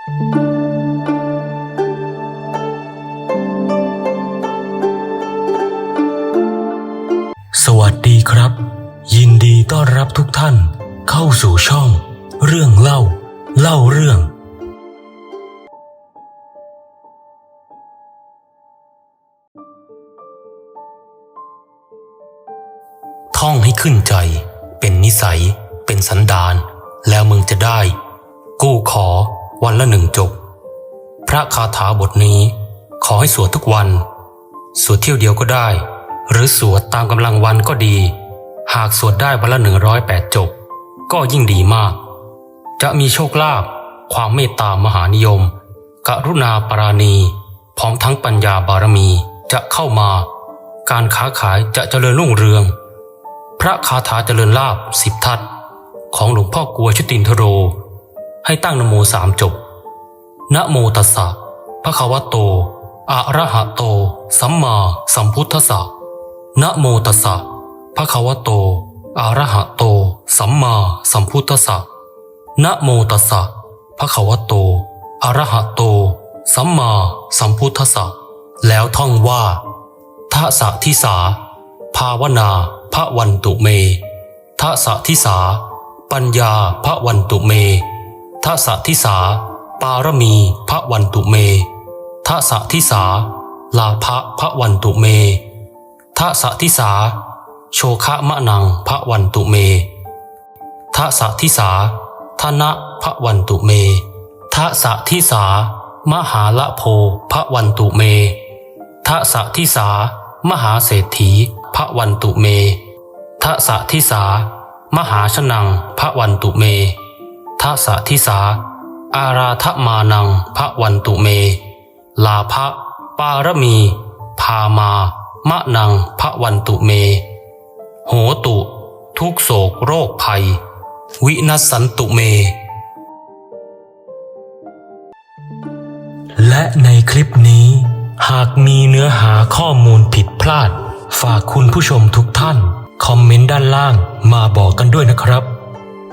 สวัสดีครับ ยินดีต้อนรับทุกท่านเข้าสู่ช่อง เรื่องเล่า เล่าเรื่อง ท่องให้ขึ้นใจ เป็นนิสัย เป็นสันดาน แล้วมึงจะได้ กู้ขอ วันละหนึ่งจบ พระคาถาบทนี้ขอให้สวดทุกวัน สวดเที่ยวเดียวก็ได้ หรือสวดตามกำลังวันก็ดี หากสวดได้วันละหนึ่งร้อยแปดจบ ก็ยิ่งดีมาก จะมีโชคลาภความเมตตามหานิยม กรุณาปราณี พร้อมทั้งปัญญาบารมีจะเข้ามา การค้าขายจะเจริญรุ่งเรือง พระคาถาเจริญลาบสิบทัศของหลวงพ่อกลัวชุตินทโร ให้ตั้งนโมสามจบนะโมตัสสะภะคะวะโต อะระหะโต สัมมาสัมพุทธัสสะนะโมตัสสะภะคะวะโต อะระหะโต สัมมาสัมพุทธัสสะนะโมตัสสะภะคะวะโต อะระหะโต สัมมาสัมพุทธัสสะแล้วท่องว่าทะสะทิสา ภาวนาพระวันตุเมทะสะทิสา ปัญญาพระวันตุเม ทะสะทิสา ปารมีพระวันตุเมทะสะทิสา ลาภะพระวันตุเมทะสะทิสา โชคะมะนังพระวันตุเมทะสะทิสาธนะพระวันตุเมทะสะทิสา มหาละโพพระวันตุเมทะสะทิสา มหาเศรษฐีพระวันตุเมทะสะทิสา มหาชนังพระวันตุเม ทสะทิสา อาราธมานังพระวันตุเม ลาภะปารมี พามามะนังพระวันตุเม โหตุ ทุกโศกโรคภัย วินัสสันตุเม และในคลิปนี้ หากมีเนื้อหาข้อมูลผิดพลาด ฝากคุณผู้ชมทุกท่าน คอมเมนต์ด้านล่างมาบอกกันด้วยนะครับ